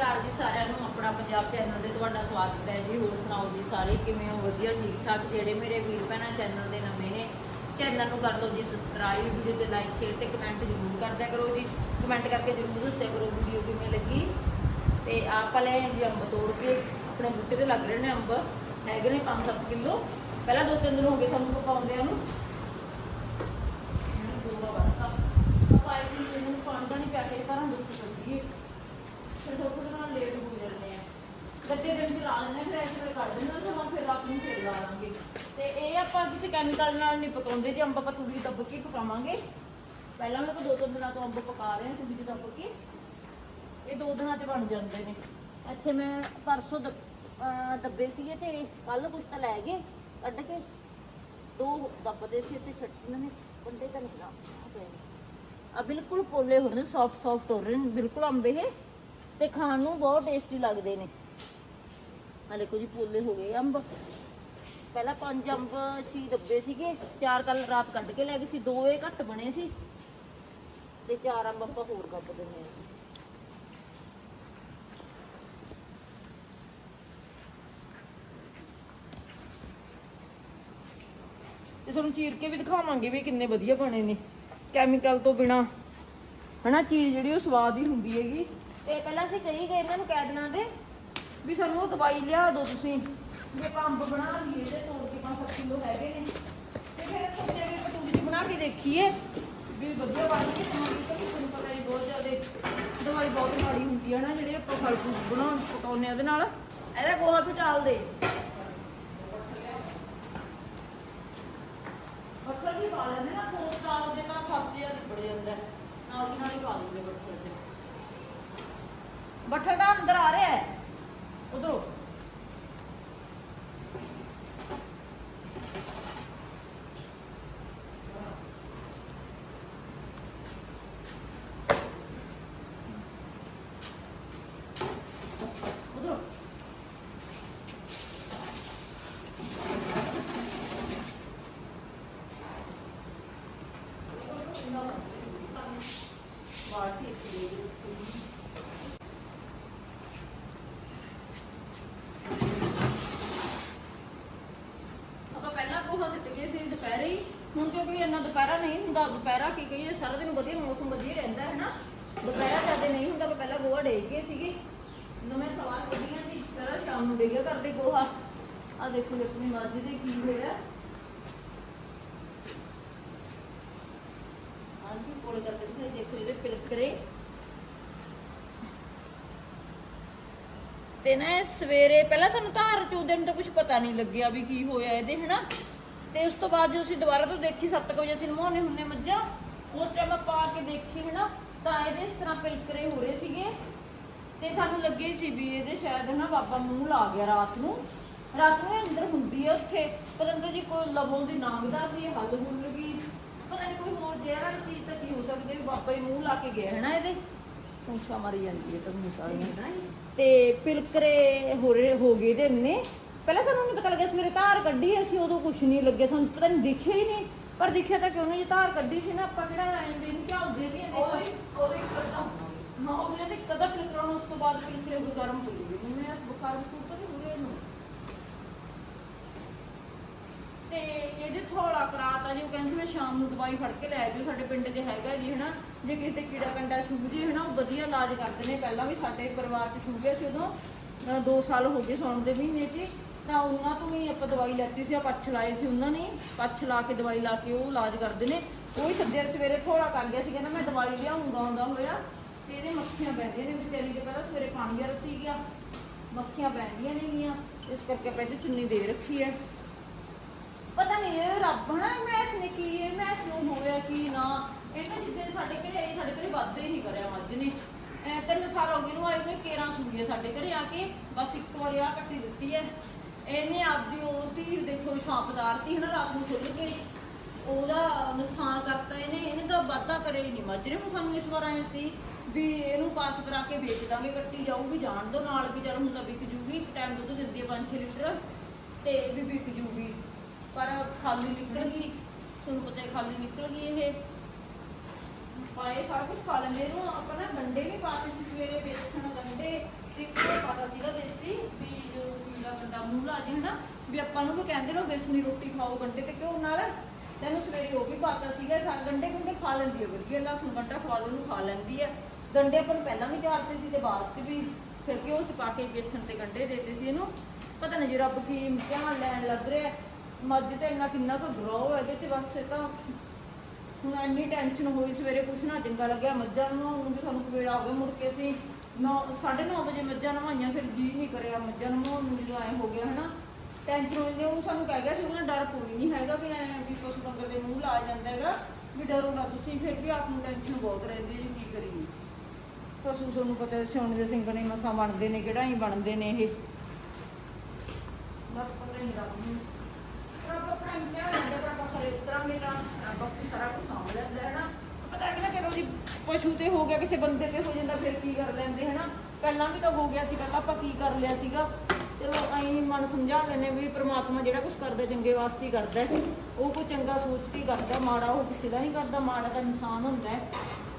ਅਕਾਲ ਜੀ ਸਾਰਿਆਂ ਨੂੰ, ਆਪਣਾ ਪੰਜਾਬ ਚੈਨਲ ਤੇ ਤੁਹਾਡਾ ਸਵਾਗਤ ਹੈ ਜੀ। ਹੋਰ ਸੁਣਾਓ ਜੀ ਸਾਰੇ, ਕਿਵੇਂ ਹੋ? ਵਧੀਆ ਠੀਕ ਠਾਕ ਜਿਹੜੇ ਮੇਰੇ ਵੀਰ ਭੈਣਾਂ ਚੈਨਲ ਦੇ ਨਵੇਂ ਨੇ ਚੈਨਲ ਨੂੰ ਕਰ ਲਓ ਜੀ ਸਬਸਕ੍ਰਾਈਬ ਵੀਡੀਓ ਤੇ ਲਾਈਕ ਸ਼ੇਅਰ ਤੇ ਕਮੈਂਟ ਜ਼ਰੂਰ ਕਰਦਿਆ ਕਰੋ ਜੀ। ਕਮੈਂਟ ਕਰਕੇ ਜ਼ਰੂਰ ਦੱਸਿਆ ਕਰੋ ਵੀਡੀਓ ਕਿਵੇਂ ਲੱਗੀ। ਤੇ ਆਪਾਂ ਲੈ ਜੀ ਅੰਬ ਤੋੜ ਕੇ, ਆਪਣੇ ਬੂਟੇ ਤੇ ਲੱਗ ਰਹੇ ਨੇ ਅੰਬ। ਹੈਗੇ ਨੇ 5-7 ਕਿਲੋ। ਪਹਿਲਾਂ ਦੋ ਤਿੰਨ ਦਿਨ ਹੋ ਗਏ ਸਾਨੂੰ ਪਕਾਉਂਦਿਆਂ ਨੂੰ ਗੋਆ ਵਰਤਾ ਆਪਾਂ ਇਹ ਜੀ ਇਹਨਾਂ ਨੂੰ ਪਾਣੀ ਦਾ ਨਹੀਂ ਪਿਆ ਕੇ ਘਰਾਂ ਦੁੱਖ ਚੱਲੀਏ ਫਿਰ ਥੋੜਾ ਥੋੜਾ ਨਾਲ ਲੇਟ ਹੋ ਜਾਂਦੇ ਆ ਗੱਦੇ ਦਿਨ ਚ ਲਾ ਲੈਂਦੇ ਆ, ਫਿਰ ਇਸ ਵੇਲੇ ਕੱਢ ਦਿੰਦੇ ਆ ਜਦੋਂ ਫਿਰ ਰਾਤ ਨੂੰ ਫੇਰ ਲਾ ਲਾਂਗੇ ਤੇ ਇਹ ਆਪਾਂ ਕਿਸੇ ਕੈਮੀਕਲ ਨਾਲ ਨਹੀਂ ਪਕਾਉਂਦੇ ਜੀ, ਅੰਬ ਆਪਾਂ ਤੂੜੀ ਦੱਬ ਕੇ ਪਕਾਵਾਂਗੇ। ਪਹਿਲਾਂ ਮੈਂ ਦੋ ਤਿੰਨ ਦਿਨਾਂ ਤੋਂ ਅੰਬ ਪਕਾ ਰਹੇ ਹਾਂ, ਤੂੜੀ ਚ ਦੱਬ ਕੇ। ਇਹ ਦੋ ਦਿਨਾਂ 'ਚ ਬਣ ਜਾਂਦੇ ਨੇ। ਇੱਥੇ ਮੈਂ ਪਰਸੋਂ ਦੱਬੇ ਸੀਗੇ ਤੇ ਕੱਲ ਕੁਛ ਤਾਂ ਲੈ ਗਏ, ਕੱਢ ਕੇ। ਦੋ ਦੱਬਦੇ ਸੀ ਤੇ ਛੱਟੀਆਂ ਨੇ ਬੰਦੇ ਤਾਂ ਨਹੀਂ ਆ ਬਿਲਕੁਲ ਪੋਲੇ ਹੋ ਰਹੇ ਨੇ ਸੌਫਟ ਸੌਫਟ ਹੋ ਰਹੇ ਨੇ, ਬਿਲਕੁਲ ਅੰਬ ਇਹ। ਤੇ ਖਾਣ ਨੂੰ ਬਹੁਤ ਟੇਸਟੀ ਲੱਗਦੇ ਨੇ। ਹਲੇ ਕੁਝ ਪੋਲੇ ਹੋ ਗਏ ਅੰਬ। ਪਹਿਲਾਂ ਪੰਜ ਅੰਬ ਛੀ ਦੱਬੇ ਸੀਗੇ, ਚਾਰ ਕੱਲ ਰਾਤ ਕੱਢ ਕੇ ਲੈ ਗਏ ਸੀ ਦੋ ਇਹ ਘੱਟ ਬਣੇ ਸੀ। ਤੇ ਚਾਰ ਅੰਬ ਆਪਾਂ ਹੋਰ ਕੱਢ ਦਿੰਦੇ ਹਾਂ। ਤੇ ਤੁਹਾਨੂੰ ਚੀਰ ਕੇ ਵੀ ਦਿਖਾਵਾਂਗੇ ਵੀ ਕਿੰਨੇ ਵਧੀਆ ਬਣੇ ਨੇ ਕੈਮੀਕਲ ਤੋਂ ਬਿਨਾ। ਹਨਾ, ਚੀਜ਼ ਜਿਹੜੀ ਉਹ ਸਵਾਦ ਹੀ ਹੁੰਦੀ ਹੈਗੀ। ਤੇ ਪਹਿਲਾਂ ਅਸੀਂ ਕਹੀ ਗਏ ਇਹਨਾਂ ਨੂੰ ਕਹਿ ਦੇਣਾ ਦੇ, ਵੀ ਸਾਨੂੰ ਉਹ ਦਵਾਈ ਲਿਆ ਦਿਓ ਤੁਸੀਂ। ਵੀ ਆਪਾਂ ਅੰਬ ਬਣਾ ਲਈਏ ਤੇ ਤੋੜ ਕੇ 5 ਕਿਲੋ ਹੈਗੇ ਨੇ। ਤੇ ਫਿਰ ਸੋਚਿਆ ਵੀ ਕਟੂਰੀ ਚ ਬਣਾ ਕੇ ਦੇਖੀਏ। ਵੀ ਵਧੀਆ ਬਣ ਗਈ ਤੁਹਾਨੂੰ ਤੁਹਾਨੂੰ ਪਤਾ ਹੀ ਬਹੁਤ ਜ਼ਿਆਦਾ ਦਵਾਈ ਬਹੁਤ ਮਾੜੀ ਹੁੰਦੀ ਹੈ ਨਾ, ਜਿਹੜੇ ਆਪਾਂ ਫਲ ਫਰੂਟ ਬਣਾਉਣ, ਪਕਾਉਂਦੇ ਆ ਉਹਦੇ ਨਾਲ। ਇਹਦਾ ਗੋਹਾ ਵੀ ਟਾਲ ਦੇ। ਬੱਠਲ ਵੀ ਪਾ ਲੈਂਦੇ ਨਾ ਕੋਲ ਚਾਲ ਦੇ ਨਾਲ ਫਸ ਜਿਆ ਨਿਬੜ ਜਾਂਦਾ। ਨਾਲ ਦੀ ਨਾਲ ਹੀ ਪਾ ਦਿੰਦੇ ਬੱਠਲ ਤੇ ਬੱਠਲ ਦਾ ਅੰਦਰ ਆ ਰਿਹਾ ਹੈ। ਉਧਰੋਂ ਬਾਟੀ ਇੱਥੇ ਦੇ ਦਿਓ। ਆਪਾਂ ਪਹਿਲਾਂ ਕੋਹਾ ਸੀ ਦੁਪਹਿਰੇ ਹੀ। ਹੁਣ ਕਿਉਂਕਿ ਇੰਨਾ ਦੁਪਹਿਰਾ ਨਹੀਂ ਹੁੰਦਾ, ਦੁਪਹਿਰਾ ਕੀ ਕਹੀਏ, ਸਾਰਾ ਦਿਨ ਵਧੀਆ, ਮੌਸਮ ਵਧੀਆ ਰਹਿੰਦਾ ਹੈ ਨਾ। ਦੁਪਹਿਰਾ ਜ਼ਿਆਦਾ ਨਹੀਂ ਹੁੰਦਾ ਆਪਾਂ ਪਹਿਲਾਂ ਗੋਹਾ ਡੇਗ ਗਏ ਸੀਗੇ। ਜਦੋਂ ਮੈਂ ਸਵਾਲ ਕੱਢੀਆਂ ਸੀ ਪਹਿਲਾਂ ਸ਼ਾਮ ਨੂੰ ਡੇਗਿਆ ਕਰਦੇ ਗੋਹਾ? ਆ ਦੇਖੋ ਜੀ, ਆਪਣੀ ਮੱਝ ਦੇ ਕੀ ਹੋਇਆ? ਹਾਂਜੀ ਕੋਲੇ ਕਰਕੇ ਤੁਸੀਂ ਦੇਖੋ ਇਹਦੇ ਪਿਲਕਰੇ ਤੇ ਨਾ ਇਹ ਸਵੇਰੇ, ਪਹਿਲਾਂ ਸਾਨੂੰ ਧਾਰ ਚੋਦੇ ਦਿਨ ਤਾਂ ਕੁਝ ਪਤਾ ਨਹੀਂ ਲੱਗਿਆ ਵੀ ਕੀ ਹੋਇਆ ਇਹਦੇ, ਹਨਾ? ਤੇ ਉਸ ਤੋਂ ਬਾਅਦ ਜਦੋਂ ਅਸੀਂ ਦੁਬਾਰਾ ਤੋਂ ਦੇਖੀ 7 ਵਜੇ ਅਸੀਂ ਨਮਾਉਣੇ ਹੁੰਨੇ ਮੱਝਾਂ ਉਸ ਟਾਈਮ ਆ ਕੇ ਦੇਖੀ ਹਨਾ? ਤਾਂ ਇਹਦੇ ਇਸ ਤਰ੍ਹਾਂ ਪਿਲਕਰੇ ਹੋ ਰਹੇ ਸੀਗੇ। ਤੇ ਸਾਨੂੰ ਲੱਗੇ ਸੀ ਵੀ ਇਹਦੇ ਸ਼ਾਇਦ ਹਨਾ ਬਾਬਾ ਮੂੰਹ ਲਾ ਗਿਆ ਰਾਤ ਨੂੰ। ਰਾਤ ਨੂੰ ਇਹ ਅੰਦਰ ਹੁੰਦੀ ਹੈ ਉੱਥੇ। ਪਰੰਤੂ ਜੀ ਕੋਈ ਲਵੋਂ ਦੀ ਨਾਂਗਦਾ ਸੀ ਹੱਲ ਹੁੱਲ ਗਈ ਪਤਾ ਨਹੀਂ ਕੋਈ ਹੋਰ ਵਾਲੀ ਚੀਜ਼ ਤਾਂ ਕੀ ਹੋ ਸਕਦੀ ਬਾਬਾ ਹੀ ਮੂੰਹ ਲਾ ਕੇ ਗਿਆ ਹੈ ਨਾ ਇਹਦੇ। ਪੂਛਾ ਮਾਰੀ ਜਾਂਦੀ ਹੈ ਤਾਂ ਮੂੰਹ ਤੇ ਪਿਲਕਰੇ ਹੋ ਰਹੇ ਹੋ ਗਏ ਦੇ ਨੇ ਪਹਿਲਾਂ ਸਾਨੂੰ ਨਹੀਂ ਪਤਾ ਲੱਗਿਆ ਸਵੇਰੇ ਧਾਰ ਕੱਢੀ ਅਸੀਂ ਉਦੋਂ ਕੁਝ ਨਹੀਂ ਲੱਗਿਆ। ਸਾਨੂੰ ਪਤਾ ਨਹੀਂ ਦਿਖਿਆ ਹੀ ਨਹੀਂ। ਪਰ ਦਿਖਿਆ ਤਾਂ ਕਿਉਂ ਨਹੀਂ? ਜੇ ਧਾਰ ਕੱਢੀ ਸੀ ਨਾ ਆਪਾਂ ਕਿਹੜਾ ਐਂ ਦੇ ਨੂੰ ਝਾਲਦੇ ਵੀ ਹਾਂ ਉਹਦੇ ਕਰਦਾ ਹਾਂ ਉਹਦੇ ਤੇ ਕਦਾ ਪਿਲਕਰਾਂ ਉਸ ਤੋਂ ਬਾਅਦ ਪਿਲਕਰੇ ਹੋ ਗਰਮ ਹੋ ਗਏ ਮੈਂ ਬੁਖਾਰ ਬੁਖਾਰ ਤਾਂ ਨਹੀਂ ਹੋ ਰਿਹਾ ਇਹਨੂੰ। ਤੇ ਇਹਦੇ ਥੋੜਾ ਕਰਾਤਾ ਜੀ ਉਹ ਕਹਿੰਦੇ ਸੀ ਮੈਂ ਸ਼ਾਮ ਨੂੰ ਦਵਾਈ ਫੜ ਕੇ ਲੈ ਜਾਓ ਸਾਡੇ ਪਿੰਡ 'ਚ ਹੈਗਾ ਜੀ ਹਨਾ। ਜੇ ਕਿਸੇ ਤੇ ਕੀੜਾ ਕੰਡਾ ਛੂਹ ਜੇ ਹਨਾ ਉਹ ਵਧੀਆ ਇਲਾਜ ਕਰਦੇ ਨੇ। ਪਹਿਲਾਂ ਵੀ ਸਾਡੇ ਪਰਿਵਾਰ 'ਚ ਛੂਹਿਆ ਸੀ ਉਦੋਂ। 2 ਸਾਲ ਹੋ ਗਏ ਸੌਣ ਦੇ ਮਹੀਨੇ 'ਚ। ਤਾਂ ਉਹਨਾਂ ਤੋਂ ਹੀ ਆਪਾਂ ਦਵਾਈ ਲੈਤੀ ਸੀ ਆ ਪੱਛ ਲਾਏ ਸੀ ਉਹਨਾਂ ਨੇ। ਪੱਛ ਲਾ ਕੇ ਦਵਾਈ ਲਾ ਕੇ ਉਹ ਇਲਾਜ ਕਰਦੇ ਨੇ। ਉਹ ਹੀ ਸੱਜੇ ਸਵੇਰੇ ਥੋੜਾ ਕਰ ਗਿਆ ਸੀ ਕਹਿੰਦਾ ਮੈਂ ਦਵਾਈ ਲਿਆਉਂਗਾ ਆਉਂਦਾ ਹੋਇਆ। ਤੇ ਇਹਦੇ ਮੱਖੀਆਂ ਬੈਠਦੀਆਂ ਨੇ ਵਿਚਾਰੀ ਦੇ, ਪਹਿਲਾਂ ਸਵੇਰੇ ਪਾਣੀ ਰਸੀ ਗਿਆ। ਮੱਖੀਆਂ ਬੈਠਦੀਆਂ ਨੇਗੀਆਂ ਇਸ ਕਰਕੇ ਆਪਾਂ ਚੁੰਨੀ ਦੇ ਰੱਖੀ ਹੈ। ਪਤਾ ਨਹੀਂ ਇਹ ਰੱਬ ਹਨਾ ਮੈਥ ਨੇ ਕੀ, ਇਹ ਮੈਥ ਨੂੰ ਹੋਇਆ ਕੀ ਨਾ। ਇਹਨਾਂ ਜਿੱਦੇ ਸਾਡੇ ਘਰੇ ਆਈ ਸਾਡੇ ਘਰੇ ਵਾਧੇ ਹੀ ਕਰਿਆ ਮੱਝ ਨੇ। ਐ ਤਿੰਨ ਸਾਲ ਹੋ ਗਏ ਨੂੰ ਆਏ ਨੂੰ 13 ਸੂਈਏ ਸਾਡੇ ਘਰੇ ਆ ਕੇ। ਬਸ ਇੱਕ ਵਾਰੀ ਆ ਕੱਟੀ ਦਿੱਤੀ ਹੈ। ਇਹਨੇ ਆਪਦੀ ਉਹ ਧੀਰ ਦੇਖੋ ਛਾਪ ਹਨਾ, ਰਾਤ ਨੂੰ ਖੁੱਲ ਕੇ। ਉਹਦਾ ਨੁਕਸਾਨ ਕਰਤਾ ਇਹਨੇ ਇਹਨੇ ਤਾਂ ਵਾਧਾ ਕਰੇ ਹੀ ਨਹੀਂ ਮੱਝ ਨੇ। ਸਾਨੂੰ ਇਸ ਵਾਰ ਆਏ ਸੀ ਵੀ ਇਹਨੂੰ ਪਾਸ ਕਰਾ ਕੇ ਵੇਚ ਦਾਂਗੇ, ਕੱਟੀ ਜਾਊਗੀ ਜਾਣ ਦੋ ਨਾਲ, ਵੀ ਚੱਲ ਹੁਣ ਤਾਂ ਵਿਕ ਜੂਗੀ ਇੱਕ ਟਾਈਮ ਦੁੱਧ ਦਿੰਦੀ ਹੈ 5-6 ਲੀਟਰ। ਤੇ ਵੀ ਵਿਕ ਜੂਗੀ। ਪਰ ਖਾਲੀ ਨਿਕਲ ਗਈ ਤੁਹਾਨੂੰ ਪਤਾ ਹੈ ਖਾਲੀ ਨਿਕਲ ਗਈ ਇਹ। ਪਾਏ ਸਾਰਾ ਕੁਝ ਖਾ ਲੈਂਦੇ ਇਹਨੂੰ ਆਪਾਂ ਨਾ ਗੰਡੇ ਵੀ ਪਾਤੇ ਸੀ ਸਵੇਰੇ, ਬੇਸਣ ਗੰਡੇ। ਤੇ ਪਤਾ ਸੀਗਾ ਦੇਸੀ ਵੀ ਜੋ ਪੀਲਾ ਗੰਡਾ ਮੂੰਹ ਲਾ ਜੀ ਹਨਾ ਵੀ ਆਪਾਂ ਨੂੰ ਵੀ ਕਹਿੰਦੇ ਨੇ ਬੇਸਣੀ ਰੋਟੀ ਖਾਓ ਗੰਡੇ ਤੇ ਕਿਉਂ ਨਾਲ। ਤੈਨੂੰ ਸਵੇਰੇ ਉਹ ਵੀ ਪਤਾ ਸੀਗਾ ਸਾ ਗੰਡੇ ਗੁੰਡੇ ਖਾ ਲੈਂਦੀ ਹੈ ਵਧੀਆ ਲਸਣ ਗੰਡਾ ਖਾ ਨੂੰ ਖਾ ਲੈਂਦੀ ਹੈ। ਗੰਡੇ ਆਪਾਂ ਨੂੰ ਪਹਿਲਾਂ ਵੀ ਚਾਰਤੇ ਸੀ ਤੇ ਬਾਅਦ ਚ ਵੀ ਫਿਰ ਕਿ ਉਹ ਪਾ ਕੇ ਬੇਸਣ ਤੇ ਗੰਡੇ ਦੇਤੇ ਸੀ ਇਹਨੂੰ। ਪਤਾ ਨਹੀਂ ਜੀ ਰੱਬ ਕੀ ਇਮਤਿਹਾਨ ਲੈਣ ਲੱਗ ਰਿਹਾ ਮੱਝ ਤੇ ਇੰਨਾ ਕਿੰਨਾ ਕੁ ਗਰੋ ਇਹਦੇ ਤੇ ਬਸ ਇਹ ਤਾਂ ਹੁਣ ਇੰਨੀ ਟੈਨਸ਼ਨ ਹੋਈ ਸਵੇਰੇ ਕੁਛ ਨਾ ਚੰਗਾ ਲੱਗਿਆ ਮੱਝਾਂ ਨੂੰ, ਹੁਣ ਵੀ ਸਾਨੂੰ ਕਵੇੜਾ ਹੋ ਗਿਆ ਮੁੜ ਕੇ ਅਸੀਂ। 9 9:30 ਵਜੇ ਮੱਝਾਂ ਨਵਾਈਆਂ, ਫਿਰ ਜੀ ਨਹੀਂ ਕਰਿਆ ਮੱਝਾਂ ਨੂੰ ਨੂੰ, ਜਦੋਂ ਐ ਹੋ ਗਿਆ, ਹਨਾ। ਟੈਨਸ਼ਨ ਹੋ ਜਾਂਦੀ ਉਹ ਸਾਨੂੰ ਕਹਿ ਗਿਆ ਸੀ ਉਹਨਾਂ ਡਰ ਕੋਈ ਨਹੀਂ ਹੈਗਾ ਵੀ ਐ ਵੀ ਪਸ਼ੂ ਡੰਗਰ ਦੇ ਮੂੰਹ ਲਾ ਜਾਂਦਾ ਹੈਗਾ, ਵੀ ਡਰੋ ਨਾ ਤੁਸੀਂ, ਫਿਰ ਵੀ ਆਪ ਨੂੰ ਟੈਨਸ਼ਨ ਬਹੁਤ ਰਹਿੰਦੀ ਜੀ, ਕੀ ਕਰੀਏ। ਪਸ਼ੂ ਤੁਹਾਨੂੰ ਪਤਾ ਸਿਉਣ ਦੇ ਸਿੰਘ ਨੇ ਮਸਾ ਬਣਦੇ ਨੇ, ਕਿਹੜਾ ਹੀ ਬਣਦੇ ਨੇ ਇਹ। ਬਸ ਪਤਾ ਨਹੀਂ ਰੱਬ ਨੂੰ। ਰੱਬ ਆਪਣਾ ਇੰਤਜ਼ਾਮ ਲੈਂਦਾ ਪਰ ਖਰੇ ਉਤਰਾਂਗੇ ਤਾਂ ਰੱਬ ਆਪੇ ਸਾਰਾ ਕੁਝ ਸਾਂਭ ਲੈਂਦਾ ਹੈ ਨਾ ਪਤਾ ਕਿ ਨਾ ਚਲੋ ਪਸ਼ੂ ਤੇ ਹੋ ਗਿਆ, ਕਿਸੇ ਬੰਦੇ ਤੇ ਹੋ ਜਾਂਦਾ, ਫਿਰ ਕੀ ਕਰ ਲੈਂਦੇ, ਹਨਾ? ਪਹਿਲਾਂ ਵੀ ਤਾਂ ਹੋ ਗਿਆ ਸੀ, ਪਹਿਲਾਂ ਆਪਾਂ ਕੀ ਕਰ ਲਿਆ ਸੀਗਾ? ਚਲੋ, ਐਂ ਮਨ ਸਮਝਾ ਲੈਨੇ ਵੀ ਪ੍ਰਮਾਤਮਾ ਜਿਹੜਾ ਕੁਝ ਕਰਦਾ, ਚੰਗੇ ਵਾਸਤੇ ਹੀ ਕਰਦਾ ਉਹ ਕੋਈ ਚੰਗਾ ਸੋਚ ਕੇ ਕਰਦਾ, ਮਾੜਾ ਉਹ ਕਿਸੇ ਦਾ ਨਹੀਂ ਕਰਦਾ, ਮਾੜਾ ਤਾਂ ਇਨਸਾਨ ਹੁੰਦਾ ਹੈ।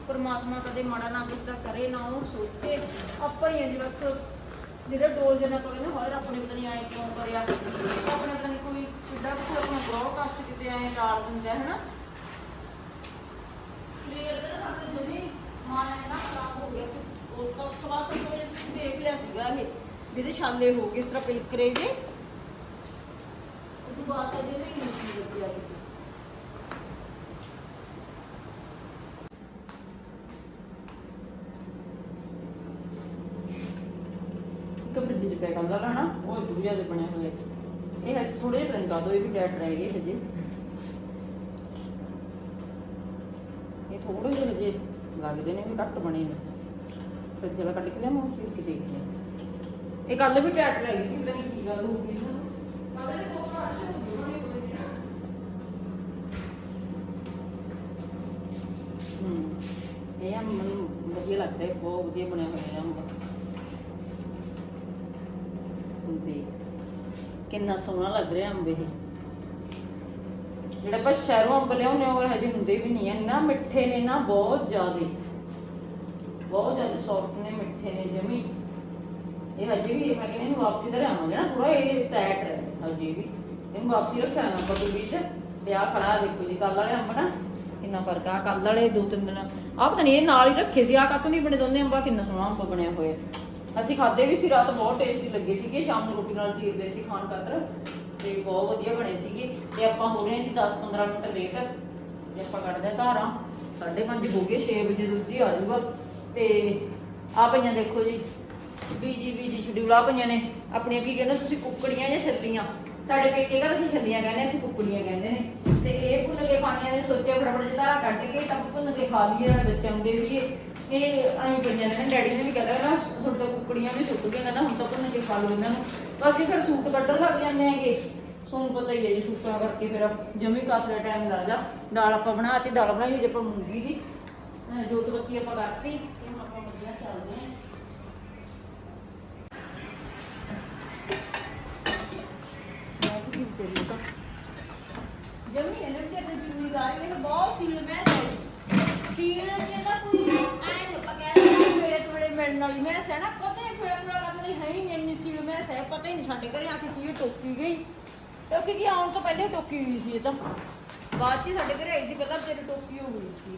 ਪ੍ਰਮਾਤਮਾ ਕਦੇ ਮਾੜਾ ਨਾ ਕਿਸੇ ਦਾ ਕਰੇ, ਨਾ ਉਹ ਸੋਚੇ। ਆਪਾਂ ਹੀ ਹਾਂ ਬਸ, ਜਿਹੜਾ ਡੋਲ ਜਨਾ ਆਪਾਂ ਕਹਿੰਦੇ ਹੋਏ ਰੱਬ ਨੇ ਪਤਾ ਨਹੀਂ ਆਏ ਕਿਉਂ ਕਰਿਆ। ਆਪਣੇ ਪਤਾ ਨਹੀਂ ਕੋਈ ਕਿੱਡਾ ਕੁ ਆਪਣਾ ਬ੍ਰੌਡਕਾਸਟ ਕਿਤੇ ਐ ਡਾਲ ਦਿੰਦਾ ਹੈ, ਹਨਾ? ਜਿਹਦੇ ਛਾਲੇ ਹੋ ਗਏ, ਇਸ ਤਰ੍ਹਾਂ ਪਿਲਕਰੇ ਜੇ। ਉਹ ਤੋਂ ਬਾਅਦ ਤਾਂ ਨਹੀਂ ਲੱਗਿਆ ਕਿਤੇ ਇੱਕ ਫਰਿੱਜ 'ਚ ਪਿਆ ਉਹ ਦੂਜਾ ਦੇ ਬਣਿਆ ਹੋਇਆ ਇਹ ਥੋੜੇ ਜਿਹੇ ਰੰਗਾ ਦੋ ਇਹ ਵੀ ਡੈਟ ਰਹਿ ਗਏ ਹਜੇ ਇਹ ਥੋੜੇ ਜਿਹੇ ਹਜੇ ਲੱਗਦੇ ਨੇ ਵੀ ਘੱਟ ਬਣੇ ਨੇ। ਫਿਰ ਜਿਹੜਾ ਕੱਢ ਕੇ ਲਿਆ ਮੈਂ ਚੀਰ ਕੇ ਦੇਖ ਲਿਆ ਇਹ ਕੱਲ ਵੀ ਡੈਟ ਰਹਿ ਗਈ ਸੀ ਪਤਾ ਨਹੀਂ ਕੀ ਗੱਲ ਹੋ ਗਈ ਨਾ ਨੇ ਕੋਕਾ ਆ ਹੂੰ ਇਹ ਅੰਬ ਮੈਨੂੰ ਵਧੀਆ ਲੱਗਦਾ ਹੈ ਬਹੁਤ ਵਧੀਆ ਬਣਿਆ ਹੋਇਆ ਹੈ ਅੰਬ। ਤੇ ਕਿੰਨਾ ਸੋਹਣਾ ਲੱਗ ਰਿਹਾ ਅੰਬ ਇਹ। ਜਿਹੜਾ ਆਪਾਂ ਸ਼ਹਿਰੋਂ ਅੰਬ ਲਿਆਉਂਦੇ ਹਾਂ ਉਹ ਹਜੇ ਹੁੰਦੇ ਵੀ ਨਹੀਂ ਐ ਨਾ ਮਿੱਠੇ ਨੇ ਨਾ ਬਹੁਤ ਜ਼ਿਆਦੇ। ਬਹੁਤ ਜ਼ਿਆਦਾ ਸੌਫਟ ਨੇ, ਮਿੱਠੇ ਨੇ, ਜਮੀ। ਇਹ ਹਜੇ ਵੀ ਮੈਂ ਕਹਿੰਦੀ ਇਹਨੂੰ ਵਾਪਸੀ ਤੇ ਆਵਾਂਗੇ ਨਾ ਥੋੜਾ ਇਹ ਟੈਟ ਹੈ, ਹਜੇ ਵੀ। ਇਹਨੂੰ ਵਾਪਸੀ ਰੱਖਿਆ ਨਾ ਆਪਾਂ ਕੋਈ ਵਿੱਚ ਤੇ ਆ ਖੜਾ, ਦੇਖੋ ਜੀ ਕੱਲ ਵਾਲੇ ਅੰਬ ਨਾ, ਕਿੰਨਾ ਫ਼ਰਕ ਆ। ਕੱਲ ਵਾਲੇ ਦੋ ਤਿੰਨ ਦਿਨ ਆ ਪਤਾ ਨਹੀਂ ਇਹ ਨਾਲ ਹੀ ਰੱਖੇ ਸੀ ਆ ਕਾਤੋਂ ਨਹੀਂ ਬਣੇ ਦੋਨੇ ਅੰਬਾ, ਕਿੰਨਾ ਸੋਹਣਾ ਅੰਬ ਬਣਿਆ ਹੋਇਆ। ਅਸੀਂ ਖਾਦੇ ਵੀ ਸੀ ਰਾਤ ਬਹੁਤ ਟੇਸਟੀ ਲੱਗੇ ਸੀਗੇ, ਸ਼ਾਮ ਨੂੰ ਰੋਟੀ ਨਾਲ ਚੀਰਦੇ ਸੀ ਖਾਣ ਖਾਤਰ। ਤੇ ਬਹੁਤ ਵਧੀਆ ਬਣੇ ਸੀਗੇ। ਤੇ ਆਪਾਂ ਹੋ ਰਹੇ ਹਾਂ ਜੀ 10 15 ਮਿੰਟ ਲੇਟ ਤੇ ਆਪਾਂ ਕੱਢਦੇ ਹਾਂ ਧਾਰਾਂ। 5:30 ਹੋ ਗਏ 6 ਵਜੇ ਦੂਜੀ ਆ ਜਾਊਗਾ। ਤੇ ਆ ਪਈਆਂ ਦੇਖੋ ਜੀ। ਬੀਜੀ ਬੀਜੀ ਸ਼ਡਿਊਲ ਆ ਪਈਆਂ ਨੇ। ਆਪਣੀਆਂ ਕੀ ਕਹਿੰਦੇ ਤੁਸੀਂ, ਕੁੱਕੜੀਆਂ ਜਾਂ ਛੱਲੀਆਂ? ਸਾਡੇ ਪੇਕੇ ਘਰ ਅਸੀਂ ਛੱਲੀਆਂ ਕਹਿੰਦੇ ਇੱਥੇ ਕੁੱਕੜੀਆਂ ਕਹਿੰਦੇ ਨੇ। ਤੇ ਇਹ ਭੁੰਨ ਕੇ ਖਾਣੀਆਂ ਨੇ, ਸੋਚਿਆ ਫਟਾਫਟ ਜਿਹਾ ਕੱਢ ਕੇ ਤਾਂ ਭੁੰਨ ਕੇ ਖਾ ਲਈਏ ਬੱਚਿਆਂ ਦੇ ਵੀ ਇਹ ਐਂ ਪਈਆਂ ਨੇ, ਡੈਡੀ ਨੇ ਵੀ ਕਹਿੰਦਾ ਨਾ ਤੁਹਾਡੇ ਤੋਂ ਕੁੱਕੜੀਆਂ ਵੀ ਸੁੱਕ ਗਈਆਂ ਕਹਿੰਦਾ ਹੁਣ ਤਾਂ ਭੁੰਨ ਕੇ ਖਾ ਲਓ ਇਹਨਾਂ ਨੂੰ। ਬਸ ਫਿਰ ਸੂਟ ਕੱਢਣ ਲੱਗ ਜਾਂਦੇ ਹੈਗੇ। ਤੁਹਾਨੂੰ ਪਤਾ ਹੀ ਹੈ ਜੀ ਸੂਟਾਂ ਕਰਕੇ ਫਿਰ ਜਮੀ ਕਾਸਰਾ ਟਾਈਮ ਲੱਗਦਾ। ਦਾਲ ਆਪਾਂ ਬਣਾਤੀ, ਦਾਲ ਬਣਾਈ ਜੇ ਆਪਾਂ ਮੂੰਗੀ ਦੀ। ਅਹ ਜੋਤ ਆਪਾਂ ਕਰਤੀ ਤੇ ਹੁਣ ਆਪਾਂ ਵਧੀਆ ਚੱਲਦੇ ਹਾਂ। ਜਮੀ ਇਹਨਾਂ ਦੇ ਤੇ ਜ਼ਿੰਮੇਵਾਰੀ ਇਹ ਬਹੁਤ ਸੀਲ ਮੈਂ ਸੀਲ ਕੇ ਨਾ ਕੋਈ ਐ ਆਪਾਂ ਕਹਿੰਦੇ ਥੋੜੇ ਮਿਲਣ ਵਾਲੀ, ਮੈਂ ਹੈ ਪਤਾ ਹੀ ਫਿਰ ਮੇਰਾ ਲੱਗਦਾ ਹੈ ਹੀ ਇੰਨੀ ਸੀਲ ਮੈਂ ਹੈ ਪਤਾ ਹੀ ਨਹੀਂ ਸਾਡੇ ਘਰੇ ਆ ਕੇ ਕੀ ਟੋਕੀ ਗਈ। ਕਿਉਂਕਿ ਕੀ ਆਉਣ ਤੋਂ ਪਹਿਲੇ ਟੋਕੀ ਹੋਈ ਸੀ ਇਹ ਤਾਂ। ਬਾਅਦ ਚ ਸਾਡੇ ਘਰੇ ਆਈ ਸੀ, ਪਹਿਲਾਂ ਤੇਰੀ ਟੋਕੀ ਹੋ ਗਈ ਸੀ।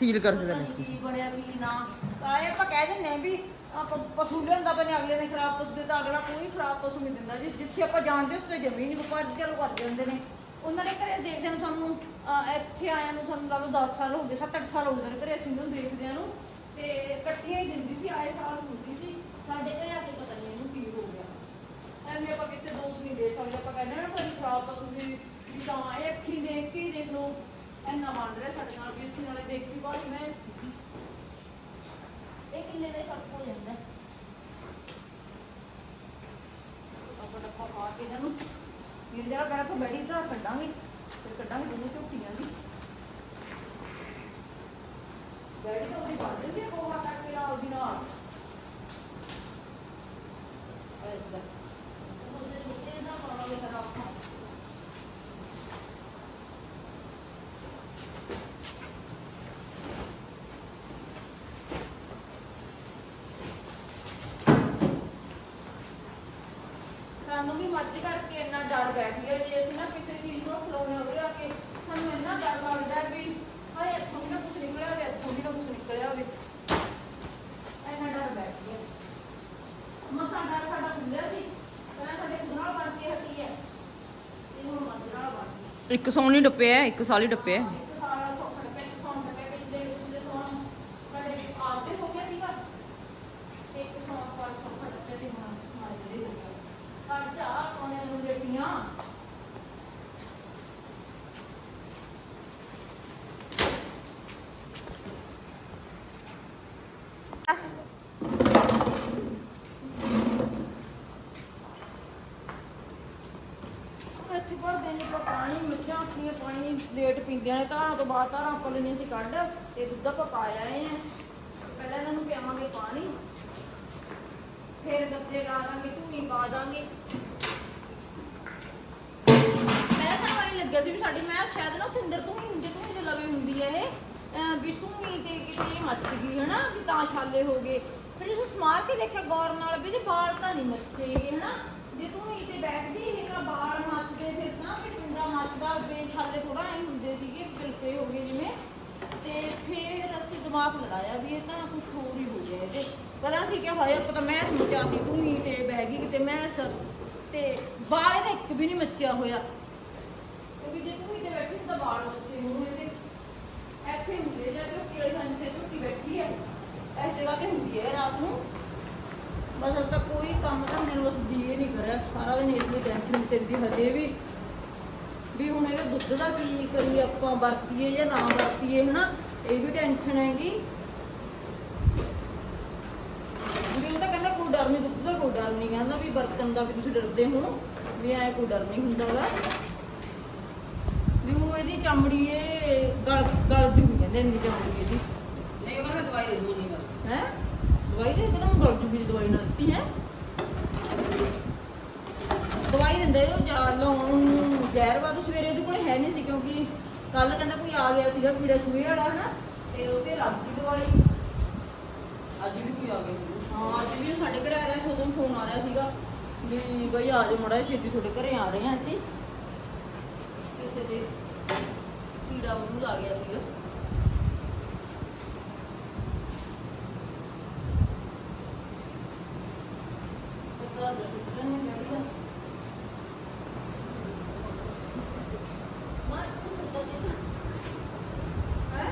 ਸੀਲ ਕਰ ਪਤਾ ਨੀ। ਕੀ ਬਣਿਆ ਕੀ ਨਾ? ਤਾਂ ਇਹ ਆਪਾਂ ਕਹਿ ਦਿੰਦੇ ਹਾਂ ਵੀ ਆਪਾਂ ਪਸ਼ੂ ਲਿਆਂਦਾ ਬਨੇ ਅਗਲੇ ਨੇ ਖਰਾਬ ਪਸ਼ੂ ਦੇ ਅਗਲਾ ਕੋਈ ਖਰਾਬ ਪਸ਼ੂ ਨਹੀਂ ਦਿੰਦਾ ਜੀ। ਜਿੱਥੇ ਆਪਾਂ ਜਾਣਦੇ ਉੱਥੇ ਜ਼ਮੀਨ ਵਪਾਰ ਚਾਲੂ ਕਰ ਦਿੰਦੇ ਨੇ। ਉਹਨਾਂ ਦੇ ਘਰੇ ਦੇਖਦੇ ਨੂੰ ਸਾਨੂੰ ਅਹ, ਇੱਥੇ ਆਇਆਂ ਨੂੰ ਸਾਨੂੰ ਲੱਗਦਾ 10 ਸਾਲ ਹੋ ਗਏ 7-8 ਸਾਲ ਹੋ ਗਏ ਨੇ ਘਰੇ ਅਸੀਂ ਨੂੰ ਦੇਖਦਿਆਂ ਨੂੰ। ਤੇ ਇਕੱਠੀਆਂ ਹੀ ਦਿੰਦੀ ਸੀ ਆਏ ਸਾਲ ਹੁੰਦੀ ਸੀ। ਸਾਡੇ ਘਰੇ ਆ ਕੇ ਪਤਾ ਨਹੀਂ ਇਹਨੂੰ ਕੀ ਹੋ ਗਿਆ। ਐਵੇਂ ਆਪਾਂ ਕਿਤੇ ਦੋਸ਼ ਨਹੀਂ ਦੇ ਸਕਦੇ। ਆਪਾਂ ਕਹਿੰਦੇ ਹਾਂ ਨਾ ਕੋਈ ਖਰਾਬ ਪਸ਼ੂ ਦੀ ਵੀ ਤਾਂ ਇਹ ਅੱਖੀ ਦੇਖ ਕੇ ਹੀ ਦੇਖ ਲਓ। ਇੰਨਾ ਮੰਨ ਰਿਹਾ ਸਾਡੇ ਨਾਲ ਵੀ ਅਸੀਂ ਨਾਲੇ ਦੇਖ ਵੀ ਬਾਹਲੀ ਮੈਂ। ਇਹ ਕਿੰਨੇ ਦਾ ਹੀ ਫ਼ਰਕ ਹੋ ਜਾਂਦਾ? ਆਪਾਂ ਡੱਪਾ ਪਾ ਕੇ ਇਹਨਾਂ ਨੂੰ ਵੀਰ ਜਰਾ ਪਹਿਲਾਂ ਤਾਂ ਬੈਠੀ ਤਾਂ ਕੱਢਾਂਗੇ ਫਿਰ ਕੱਢਾਂਗੇ ਦੋਨੋਂ ਝੋਟੀਆਂ ਦੀ। ਬੈਠੀ ਤਾਂ ਕੋਹਾ ਕਰਕੇ ਨਾਲ ਦੀ ਨਾਲ। ਐਦਾਂ ਉਹਦੇ ਛੋਟੇ ਦਾ ਪਾਵਾਂਗੇ ਫਿਰ ਆਪਾਂ ਇੰਨਾ ਡਰ ਬੈਠ ਗਿਆ ਜੇ ਅਸੀਂ ਨਾ ਕਿਸੇ ਚੀਜ਼ ਨੂੰ ਖਲੋਣੇ ਹੋ ਰਿਹਾ ਕਿ ਸਾਨੂੰ ਇੰਨਾ ਡਰ ਲੱਗਦਾ ਵੀ ਹਾਏ ਇੱਥੋਂ ਵੀ ਨਾ ਕੁਝ ਨਿਕਲਿਆ ਹੋਵੇ ਇੱਥੋਂ ਵੀ ਨਾ ਕੁਝ ਨਿਕਲਿਆ ਹੋਵੇ ਇੰਨਾ ਡਰ ਬੈਠ ਗਿਆ ਮਸਾਂ ਡਰ ਸਾਡਾ ਖੁੱਲਿਆ ਸੀ ਪਹਿਲਾਂ ਸਾਡੇ ਖੁਦ ਨਾਲ ਬਣ ਕੇ ਹਟੀ ਹੈ ਇਹ ਹੁਣ ਮੱਝ ਨਾਲ ਬਣ ਗਈ ਇੱਕ ਸੌਣ ਨਹੀਂ ਡੱਪਿਆ ਇੱਕ ਸਾਲ ਹੀ ਡੱਪਿਆ ਇੱਕ ਸਾਰਾ ਸੌਖੜ ਪੈ ਸੌਣ ਪੈ ਪਿਛਲੇ ਪਿਛਲੇ ਸੌਣ ਸਾਡੇ ਆਪਦੇ ਹੋ ਗਿਆ ਸੀਗਾ ਤੇ ਇੱਕ ਸੌਣ ਪਰ ਸੌਖੜ ਪੈ ਦੀ ਹੁਣ ਮੱਝ ਦੇ ਹੋ ਗਿਆ ਪਰ ਜਾ ਕੋਨੇ ਨੂੰ ਜੱਟੀਆਂ ਇੱਥੇ ਭਰਦੇ ਨੇ ਆਪਾਂ ਪਾਣੀ ਮਿਰਚਾਂ ਆਪਣੀਆਂ ਪਾਣੀ ਲੇਟ ਪੀਂਦੀਆਂ ਨੇ, ਧਾਰਾਂ ਤੋਂ ਬਾਅਦ ਧਾਰਾਂ ਆਪਾਂ ਲੈਣੀਆਂ ਸੀ ਕੱਢ ਤੇ ਦੁੱਧ ਆਪਾਂ ਪਾ ਆਏ ਆ। ਪਹਿਲਾਂ ਇਹਨਾਂ ਨੂੰ ਪਿਆਵਾਂਗੇ ਪਾਣੀ। ਫਿਰ ਗੱਤੇ ਲਾ ਦਾਂਗੇ ਧੂਈ ਪਾ ਦਾਂਗੇ। ਮੈਂ ਤਾਂ ਵਾਰੀ ਲੱਗਿਆ ਸੀ ਵੀ ਸਾਡੀ, ਮੈਂ ਸ਼ਾਇਦ ਨਾ ਸਿੰਦਰ ਤੋਂ ਹੀ ਹੁੰਦੇ ਤੋਂ ਹੀ ਲਵੇ ਹੁੰਦੀ ਹੈ ਇਹ। ਵੀ ਧੂਈ ਤੇ ਕਿਤੇ ਮੱਚ ਗਈ, ਹਨਾ, ਵੀ ਤਾਂ ਛਾਲੇ ਹੋ ਗਏ। ਫਿਰ ਜਦੋਂ ਸਮਾਰ ਕੇ ਦੇਖਿਆ ਗੌਰ ਨਾਲ, ਵੀ ਜੇ ਵਾਲ ਤਾਂ ਨਹੀਂ ਮੱਚੇ ਹੈਗੇ ਹਨਾ। ਜੇ ਧੂਈ ਤੇ ਬੈਠਦੀ ਇਹ ਤਾਂ ਮੱਚਦੇ ਫਿਰ ਨਾ ਵੀ ਪਿੰਡਾ ਮੱਚਦਾ ਬੇ ਛਾਲੇ ਥੋੜਾ ਐ ਹੁੰਦੇ ਸੀਗੇ, ਬਿਲਕੁਲ ਹੋ ਗਏ ਜਿਵੇਂ। ਤੇ ਫਿਰ ਅਸੀਂ ਦਿਮਾਗ ਲਗਾਇਆ ਵੀ ਇਹ ਤਾਂ ਕੁਝ ਹੋਰ ਹੀ ਹੋ ਗਿਆ ਇਹਦੇ। ਪਹਿਲਾਂ ਅਸੀਂ ਕਿਹਾ, ਹਾਏ, ਆਪਾਂ ਤਾਂ ਮੈਂ ਮਚਾਤੀ ਧੂਈ ਤੇ ਬਹਿ ਗਈ ਕਿਤੇ, ਮੈਂ ਤੇ ਵਾਲ ਇਹਦਾ ਇੱਕ ਵੀ ਨਹੀਂ ਮੱਚਿਆ ਹੋਇਆ। ਕਿਉਂਕਿ ਜੇ ਤੂੰ ਇੱਥੇ ਬੈਠੀ ਤਾਂ ਬਾਲ ਬੱਚੇ ਨੂੰ ਇਹਦੇ ਇੱਥੇ ਹੁੰਦੇ ਜਾਂ ਝੋਟੀ ਵਾਲੀ ਥਾਂ ਤੇ ਝੋਟੀ ਬੈਠੀ ਹੈ ਇਸ ਜਗ੍ਹਾ ਤੇ ਹੁੰਦੀ ਹੈ ਰਾਤ ਨੂੰ ਬਸ ਅੱਜ ਤੱਕ ਕੋਈ ਕੰਮ ਤਾਂ ਮੇਰੇ ਬਸ ਜੀ ਨਹੀਂ ਕਰਿਆ। ਸਾਰਾ ਦਿਨ ਇਸ ਦੀ ਟੈਨਸ਼ਨ ਪੈਂਦੀ ਹਜੇ ਵੀ। ਵੀ ਹੁਣ ਇਹਦੇ ਦੁੱਧ ਦਾ ਕੀ ਕਰੀਏ ਆਪਾਂ ਵਰਤੀਏ ਜਾਂ ਨਾ ਵਰਤੀਏ ਹਨਾ? ਇਹ ਵੀ ਟੈਨਸ਼ਨ ਹੈਗੀ। ਵੀ ਉਹ ਤਾਂ ਕਹਿੰਦਾ ਕੋਈ ਡਰ ਨਹੀਂ ਦੁੱਧ ਦਾ ਕੋਈ ਡਰ ਨਹੀਂ। ਕਹਿੰਦਾ ਵੀ ਵਰਤਣ ਦਾ ਵੀ ਤੁਸੀਂ ਡਰਦੇ ਹੋ। ਵੀ ਐ ਕੋਈ ਡਰ ਨਹੀਂ ਹੁੰਦਾਗਾ ਵੀ ਉਹ ਇਹਦੀ ਚਮੜੀ ਇਹ ਗਲ ਗਲ ਜੂ ਕਹਿੰਦੇ ਇਹਦੀ ਚਮੜੀ ਇਹਦੀ। ਨਹੀਂ ਉਹਨਾਂ ਦਵਾਈ ਦੇ ਦੂ ਨਹੀਂ ਗੱਲ ਹੈ? ਦਵਾਈ ਦੇ ਦੇਣਾ ਗਲ ਜੂ ਵੀ ਦਵਾਈ ਨਾਲ ਦਿੱਤੀ ਹੈ। ਦਵਾਈ ਦਿੰਦੇ ਉਹ ਜਾ ਲਾਉਣ ਨੂੰ ਜ਼ਹਿਰ ਸਵੇਰੇ ਉਹਦੇ ਕੋਲ ਹੈ ਨਹੀਂ ਸੀ ਕਿਉਂਕਿ ਕੱਲ ਕਹਿੰਦਾ ਕੋਈ ਆ ਗਿਆ ਸੀਗਾ ਕੀੜਾ ਸੂਏ ਵਾਲਾ ਹਨਾ ਤੇ ਉਹ ਤੇ ਰੱਖ ਦੀ ਦਵਾਈ। ਅੱਜ ਵੀ ਕੋਈ ਆ ਗਿਆ ਸੀ। ਹਾਂ ਅੱਜ ਵੀ ਸਾਡੇ ਘਰੇ ਆ ਰਿਹਾ ਸੀ ਉਦੋਂ ਫੋਨ ਆ ਰਿਹਾ ਸੀਗਾ ਵੀ ਬਈ ਆ ਜਾਓ ਮੜਾ ਛੇਤੀ ਤੁਹਾਡੇ ਘਰੇ ਆ ਰਹੇ ਹਾਂ ਅਸੀਂ। ਕਿਸੇ ਦੇ ਕੀੜਾ ਮੂੰਹ ਆ ਗਿਆ ਸੀਗਾ ਪਤਾ ਨਹੀਂ ਲੱਗਦਾ ਮਾਰ ਤੂੰ ਪਤਾ ਨਹੀਂ ਹੈ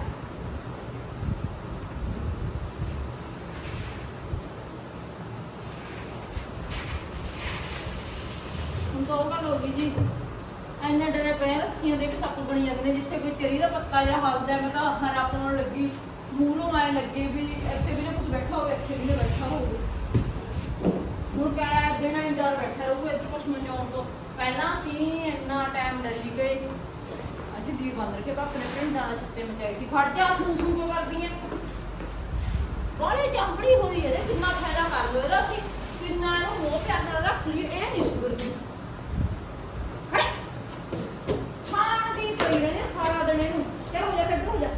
ਹੁਣ ਤਾਂ ਉਹ ਗੱਲ ਹੋ ਗਈ ਜੀ। ਐਨੇ ਡਰੇ ਪਏ ਆ, ਰੱਸੀਆਂ ਦੇ ਵੀ ਸੱਪ ਬਣੀ ਜਾਂਦੇ ਨੇ ਜਿੱਥੇ ਕੋਈ ਚਰੀ ਦਾ ਪੱਤਾ ਜਾਂ ਹਲਦਾ ਮੈਂ ਤਾਂ ਹਰਾ ਪਾਉਣ ਲੱਗੀ। ਮੂਹਰੋਂ ਆਏ ਲੱਗੇ ਵੀ ਇੱਥੇ ਵੀ ਨਾ ਕੁਝ ਬੈਠਾ ਹੋਵੇ ਇੱਥੇ ਵੀ ਨਾ ਬੈਠਾ ਹੋਵੇ। ਹੁਣ ਕਹਿ ਦੇਣਾ ਹੀ ਡਰ ਬੈਠਾ ਰਹੂ ਇੱਧਰ ਕੁਛ ਮਨਾਉਣ ਤੋਂ ਪਹਿਲਾਂ ਅਸੀਂ ਇੰਨਾ ਟਾਈਮ ਡਰੀ ਗਏ। ਅੱਜ ਦੀ ਬੰਦਰ ਕੇ ਬਾਪ ਨੇ ਪਿੰਡਾਂ ਦੇ ਛੱਤੇ ਮਚਾਈ ਸੀ। ਫੜ ਜਾ ਸੂ ਸੂ ਕਿਉਂ ਕਰਦੀ ਐ ਬਾਲੇ ਚੰਪੜੀ ਹੋਈ ਹੈ ਕਿੰਨਾ ਫਾਇਦਾ ਕਰ ਲੋ ਇਹਦਾ ਅਸੀਂ ਕਿੰਨਾ ਇਹਨੂੰ ਮੋਹ ਪਿਆਰ ਨਾਲ ਰੱਖ ਲਈ ਇਹ ਨਹੀਂ ਸੁਧਰਦੀ ਹਟ ਖਾਣ ਦੀ ਪਈ ਰਹਿੰਦੀ ਆ ਸਾਰਾ ਦਿਨ ਇਹਨੂੰ ਤੇ ਹੋ ਜਾ ਫਿਰ ਹੋ ਜਾ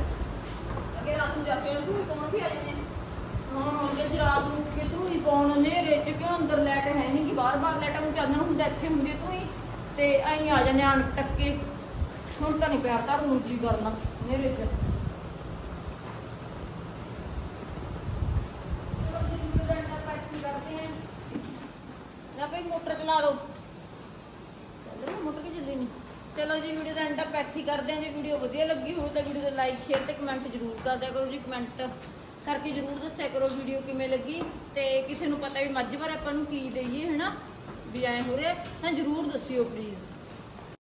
ਅੱਗੇ ਰਾਤ ਨੂੰ ਜਾ ਕੇ ਤੂੰ ਹੀ ਕੌਣ ਵੀ ਆ ਜਾਂਦੇ ਹਾਂ ਜੇ ਰਾਤ ਨੂੰ ਕਿ ਤੂੰ ਹੀ ਪਾਉਣ ਨੇਰੇ ਚ ਕਿਉਂ ਅੰਦਰ ਲੈਟ ਹੈ ਨਹੀਂ ਕਿ ਬਾਹਰ ਬਾਹਰ ਲੈਟਾਂ ਨੂੰ ਚਾਨਣ ਹੁੰਦਾ ਇੱਥੇ ਹੁੰਦੀ ਤੂੰ ਹੀ। ਤੇ ਐਂ ਆ ਜਾਂਦੇ ਆਣ ਟੱਕੇ। ਹੁਣ ਤਾਂ ਨਹੀਂ ਪਿਆਰ ਤਾਂ ਹੁਣ ਕੀ ਕਰਨਾ ਨੇਰੇ ਚ। ਚਲੋ ਜੀ ਵੀਡੀਓ ਦਾ ਐਂਡ ਆਪਾਂ ਇੱਥੇ ਕਰਦੇ ਹਾਂ। ਲੈ ਭਾਈ ਮੋਟਰ ਚਲਾ ਦਿਓ ਚੱਲ ਰਹੀ ਹੈ ਮੋਟਰ ਕਿ ਚੱਲੀ ਨਹੀਂ ਚਲੋ ਜੀ ਵੀਡੀਓ ਦਾ ਐਂਡ ਆਪਾਂ ਇੱਥੇ ਹੀ ਕਰਦੇ ਹਾਂ। ਜੇ ਵੀਡੀਓ ਵਧੀਆ ਲੱਗੀ ਹੋਵੇ ਤਾਂ ਵੀਡੀਓ ਦਾ ਲਾਈਕ ਸ਼ੇਅਰ ਤੇ ਕਮੈਂਟ ਜ਼ਰੂਰ ਕਰ ਦਿਆ ਕਰੋ ਜੀ ਕਮੈਂਟ ਕਰਕੇ ਜ਼ਰੂਰ ਦੱਸਿਆ ਕਰੋ ਵੀਡੀਓ ਕਿਵੇਂ ਲੱਗੀ ਤੇ ਕਿਸੇ ਨੂੰ ਪਤਾ ਵੀ ਮੱਝ ਬਾਰੇ ਆਪਾਂ ਨੂੰ ਕੀ ਦਈਏ, ਹਨਾ? ਵੀ ਐ ਹੋ ਰਿਹਾ, ਤਾਂ ਜ਼ਰੂਰ ਦੱਸਿਓ ਪਲੀਜ਼